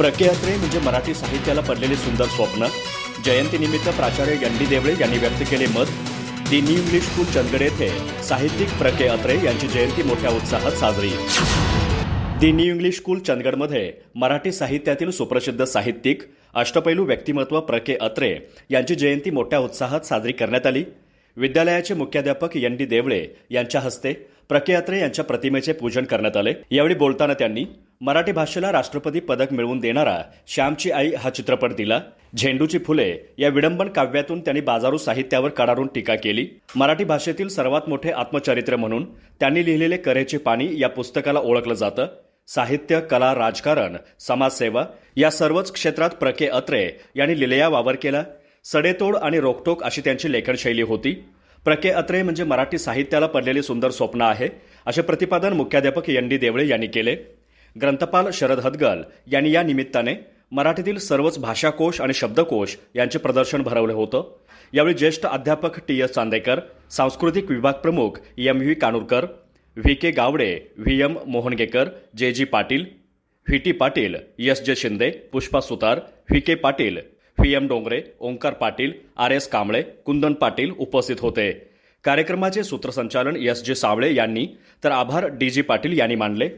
प्रकेअत्रे म्हणजे मराठी साहित्याला पडलेले सुंदर स्वप्न. जयंतीनिमित्त प्राचार्य यंडी देवळे यांनी व्यक्त केले मत. The new English school Chandgad येथे साहित्यिक प्रके अत्रे यांची जयंती मोठ्या उत्साहात साजरी. दी न्यू इंग्लिश स्कूल चंदगडमध्ये मराठी साहित्यातील सुप्रसिद्ध साहित्यिक अष्टपैलू व्यक्तिमत्व प्रके अत्रे यांची जयंती मोठ्या उत्साहात साजरी करण्यात आली. विद्यालयाचे मुख्याध्यापक एन डी देवळे यांच्या हस्ते प्रके अत्रे यांच्या प्रतिमेचे पूजन करण्यात आले. यावेळी बोलताना त्यांनी मराठी भाषेला राष्ट्रपती पदक मिळवून देणारा श्यामची आई हा चित्रपट दिला. झेंडूची फुले या विडंबन काव्यातून त्यांनी बाजारू साहित्यावर कडारून टीका केली. मराठी भाषेतील सर्वात मोठे आत्मचरित्र म्हणून त्यांनी लिहिलेले करेचे पाणी या पुस्तकाला ओळखलं जातं. साहित्य कला राजकारण समाजसेवा या सर्वच क्षेत्रात प्रके अत्रे यांनी लिलया वावर केला. सडेतोड आणि रोखटोक अशी त्यांची लेखनशैली होती. प्रके अत्रे म्हणजे मराठी साहित्याला पडलेले सुंदर स्वप्न आहे असे प्रतिपादन मुख्याध्यापक एन. डी. देवळे यांनी केले. ग्रंथपाल शरद हदगल यांनी या निमित्ताने मराठीतील सर्वच भाषाकोश आणि शब्दकोश यांचे प्रदर्शन भरवलं होतं. यावेळी ज्येष्ठ अध्यापक टी एस चांदेकर सांस्कृतिक विभाग प्रमुख M V Kanurkar V K Gawade V M Mohangekar J G Patil V T Patil S J Shinde Pushpa Sutar V K Patil V M Dongre Omkar Patil R S Kamble Kundan Patil उपस्थित होते. कार्यक्रमाचे सूत्रसंचालन S जे सावळे यांनी तर आभार D G Patil यांनी मानले.